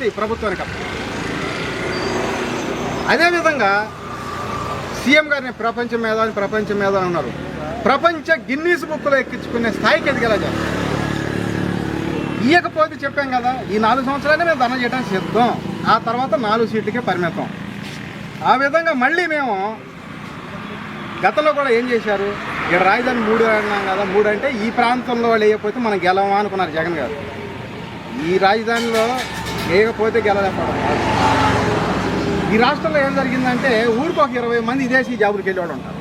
Party ప్రభుత్వానికి అదేవిధంగా CM గారిని ప్రపంచ మేధావి ప్రపంచ మేధావి ఉన్నారు ప్రపంచ గిన్నీస్ బుక్లో ఎక్కించుకునే స్థాయికి ఎదిగేలా చేస్తారు. ఇయ్యకపోతే చెప్పాం కదా ఈ నాలుగు సంవత్సరాలే మేము ధన చేయడానికి సిద్ధం. ఆ తర్వాత నాలుగు సీట్లకే పరిమితం. ఆ విధంగా మళ్ళీ మేము గతంలో కూడా ఏం చేశారు? ఇక్కడ రాజధాని మూడు అన్నాం కదా మూడు అంటే ఈ ప్రాంతంలో వాళ్ళు వేయకపోతే మనం గెలవా అనుకున్నారు జగన్ గారు. ఈ రాజధానిలో వేయకపోతే గెలలేకపోవడం ఈ రాష్ట్రంలో ఏం జరిగిందంటే ఊరికి ఒక ఇరవై మంది విదేశీ జాబులకు వెళ్ళేవాడు ఉంటారు.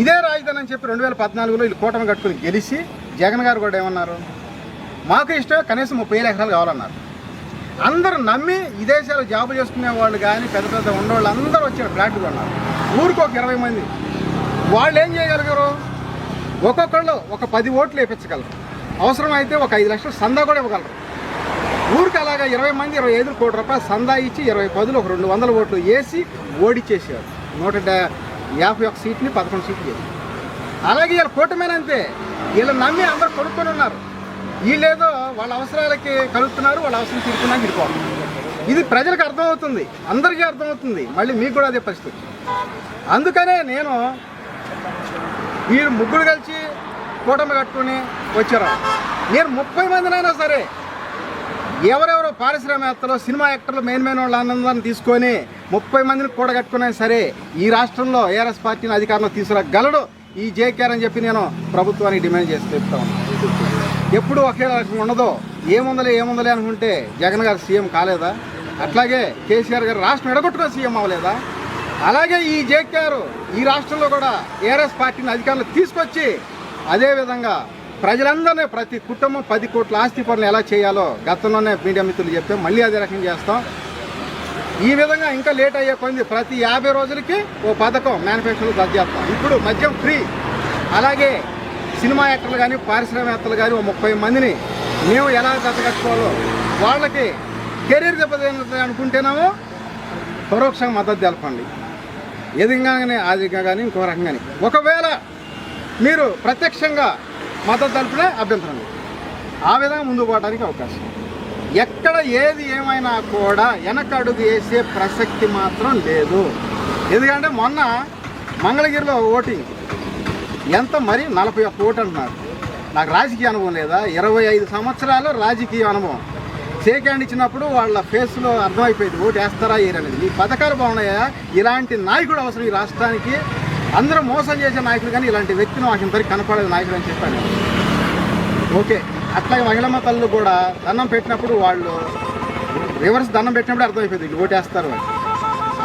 ఇదే రాజధాని అని చెప్పి రెండు వేల పద్నాలుగులో వీళ్ళు కూటమి కట్టుకుని గెలిచి జగన్ గారు కూడా ఏమన్నారు? మాకు ఇష్టం కనీసం ముప్పై వేల ఎకరాలు కావాలన్నారు. అందరూ నమ్మి విదేశాలు జాబు చేసుకునే వాళ్ళు కానీ పెద్ద పెద్ద ఉన్నవాళ్ళు అందరూ వచ్చారు ఫ్లాట్లు కొన్నారు ఊరికి ఒక ఇరవై మంది. వాళ్ళు ఏం చేయగలిగారు? ఒక్కొక్కళ్ళు ఒక పది ఓట్లు వేయించగలరు అవసరమైతే ఒక ఐదు లక్షలు సందా కూడా ఇవ్వగలరు. ఊరికి అలాగా ఇరవై మంది ఇరవై ఐదు కోటి రూపాయలు సందా ఇచ్చి ఇరవై పదులు ఒక రెండు వందల ఓట్లు వేసి ఓడిచ్చేసారు నూట యాభై ఒక సీట్ని పదకొండు సీట్లు చేసి అలాగే వీళ్ళ కూటమేనంతే వీళ్ళు నమ్మి అందరు కొనుక్కొని ఉన్నారు. వీళ్ళేదో వాళ్ళ అవసరాలకి కలుగుతున్నారు వాళ్ళ అవసరం తీరుకున్నా విడిపోవాలి ఇది ప్రజలకు అర్థమవుతుంది. అందరికీ అర్థమవుతుంది. మళ్ళీ మీకు కూడా అదే పరిస్థితి అందుకనే నేను వీరు ముగ్గురు కలిసి కూటమి కట్టుకుని వచ్చారు. నేను ముప్పై మందినైనా సరే ఎవరెవరో పారిశ్రామికవేత్తలు సినిమా యాక్టర్లు మెయిన్ మెయిన్ వాళ్ళ ఆనందాన్ని తీసుకొని ముప్పై మందిని కూడగట్టుకున్నా సరే ఈ రాష్ట్రంలో ఏఆర్ఎస్ పార్టీని అధికారంలో తీసుకురాగలడు ఈ జేకేఆర్ అని చెప్పి నేను ప్రభుత్వానికి డిమాండ్ చేసి చెప్తా ఎప్పుడు ఒకే రకంగా ఉండదో ఏముందలే ఏముందలే అనుకుంటే జగన్ గారు సీఎం కాలేదా? అట్లాగే కేసీఆర్ గారు రాష్ట్రం ఎడగొట్టుకుని సీఎం అవ్వలేదా? అలాగే ఈ జేకేఆర్ ఈ రాష్ట్రంలో కూడా ఏఆర్ఎస్ పార్టీని అధికారంలో తీసుకొచ్చి అదేవిధంగా ప్రజలందరినీ ప్రతి కుటుంబం పది కోట్ల ఆస్తి పనులు ఎలా చేయాలో గతంలోనే మీడియా మిత్రులు చెప్తే మళ్ళీ అదే రకంగా చేస్తాం. ఈ విధంగా ఇంకా లేట్ అయ్యే కొంది ప్రతి యాభై రోజులకి ఓ పథకం మేనిఫెస్టోలో దర్జేస్తాం చేస్తాం ఇప్పుడు మద్యం ఫ్రీ అలాగే సినిమా యాక్టర్లు కానీ పారిశ్రామికవేత్తలు కానీ ఓ ముప్పై మందిని మేము ఎలా కట్టుకోవాలో వాళ్ళకి కెరీర్ దెబ్బతింటుంది అనుకుంటేనేమో పరోక్షంగా మద్దతు తెలపండి. ఏ విధంగా కానీ ఆ విధంగా కానీ ఇంకో రకంగా కానీ ఒకవేళ మీరు ప్రత్యక్షంగా మద్దతు తరపున అభ్యంతరం లేదు. ఆ విధంగా ముందుకు పోవడానికి అవకాశం ఎక్కడ ఏది ఏమైనా కూడా వెనకడుగు వేసే ప్రసక్తి మాత్రం లేదు. ఎందుకంటే మొన్న మంగళగిరిలో ఓటింగ్. ఎంత మరి? నలభై ఒక్క ఓటు అంటున్నారు. నాకు రాజకీయ అనుభవం లేదా? ఇరవై ఐదు సంవత్సరాలు రాజకీయ అనుభవం. షేక్ హ్యాండ్ ఇచ్చినప్పుడు వాళ్ళ ఫేస్లో అర్థమైపోయింది ఓటు వేస్తారా ఏరనేది ఈ పథకాలు బాగున్నాయా? ఇలాంటి నాయకుడు అవసరం ఈ రాష్ట్రానికి. అందరూ మోసం చేసే నాయకుడు కానీ ఇలాంటి వ్యక్తిని మాకు ఇంతవరకు కనపడేది నాయకుడు అని చెప్పాను. ఓకే అట్లాగే మహిళమ్మ తల్లు కూడా దండం పెట్టినప్పుడు వాళ్ళు రివర్స్ దండం పెట్టినప్పుడు అర్థమైపోయింది వీళ్ళు ఓటేస్తారు అని.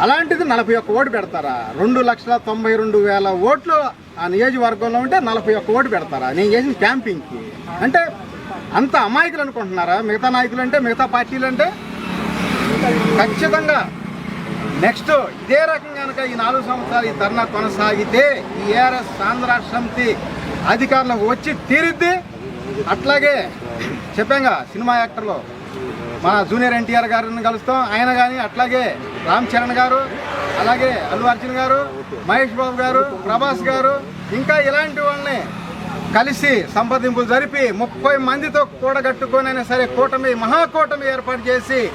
అలాంటిది నలభై ఒక్క ఓటు పెడతారా? రెండు లక్షల తొంభై రెండు వేల ఓట్లు ఆ నియోజకవర్గంలో ఉంటే నలభై ఒక్క ఓటు పెడతారా? నేను చేసిన క్యాంపింగ్కి. అంటే అంత అమాయకులు అనుకుంటున్నారా? మిగతా నాయకులు అంటే మిగతా పార్టీలు అంటే? ఖచ్చితంగా. నెక్స్ట్ ఇదే రకంగా కనుక ఈ నాలుగు సంవత్సరాలు ఈ ధర్నా కొనసాగితే ఈ ఏఆర్ఎస్ ఆంధ్ర సమితి అధికారులకు వచ్చి తీరిద్ది. అట్లాగే చెప్పాంగా సినిమా యాక్టర్లో మన జూనియర్ ఎన్టీఆర్ గారిని కలుస్తాం. ఆయన కానీ అట్లాగే రామ్ చరణ్ గారు అలాగే అల్లు అర్జున్ గారు మహేష్ బాబు గారు ప్రభాస్ గారు ఇంకా ఇలాంటి వాళ్ళని కలిసి సంప్రదింపులు జరిపి ముప్పై మందితో కూడగట్టుకొని అయినా సరే కూటమి మహాకూటమి ఏర్పాటు చేసి